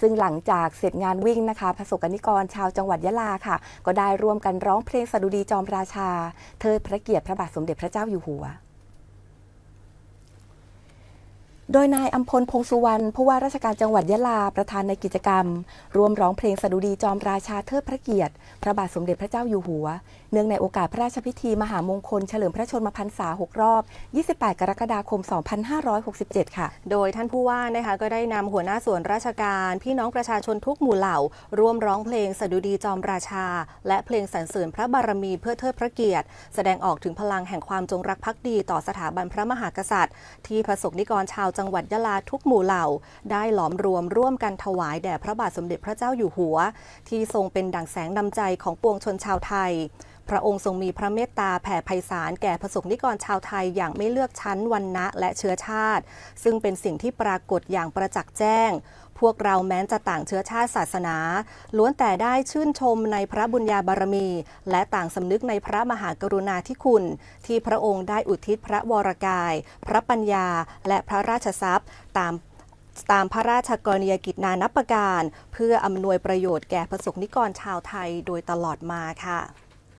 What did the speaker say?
ซึ่งหลังจากเสร็จงานวิ่งนะคะประสบกนิกรชาวจังหวัดยะลาค่ะ ก็ได้ร่วมกันร้องเพลงสดุดีจอมราชา เทิดพระเกียรติพระบาทสมเด็จพระเจ้าอยู่หัว โดยนายอัมพลพงสุวรรณผู้ว่าราชการจังหวัดยะลาประธานในกิจกรรม ร่วมร้องเพลงสดุดีจอมราชาเทิดพระเกียรติ พระบาทสมเด็จพระเจ้าอยู่หัว เนื่องในโอกาสพระราชพิธีมหามงคลเฉลิมพระชนมพรรษา 6 รอบ 28 กรกฎาคม 2567 ค่ะ โดยท่านผู้ว่านะคะก็ได้นำหัวหน้าส่วนราชการ พี่น้องประชาชนทุกหมู่เหล่า ร่วมร้องเพลงสดุดีจอมราชา และเพลงสรรเสริญพระบารมีเพื่อเทิดพระเกียรติ แสดงออกถึงพลังแห่งความจงรักภักดีต่อสถาบันพระมหากษัตริย์ ที่ประสบนิกรชาวจังหวัดยะลาทุกหมู่เหล่า ได้หลอมรวมร่วมกันถวายแด่พระบาทสมเด็จพระเจ้าอยู่หัว ที่ทรงเป็นดั่งแสงนำใจของปวงชนชาวไทย พระองค์ทรงมีพระเมตตาแผ่ไพศาลแก่ประสบนิกรชาวไทยอย่างไม่เลือกชั้นวันนะและเชื้อชาติ ซึ่งเป็นสิ่งที่ปรากฏอย่างประจักษ์แจ้ง พวกเราแม้นจะต่างเชื้อชาติศาสนา ล้วนแต่ได้ชื่นชมในพระบุญญาบารมี และต่างสำนึกในพระมหากรุณาธิคุณ ที่พระองค์ได้อุทิศพระวรกาย พระปัญญา และพระราชทรัพย์ตามตามพระราชกรณียกิจนานับประการ เพื่ออำนวยประโยชน์แก่ประสบนิกรชาวไทยโดยตลอดมาค่ะ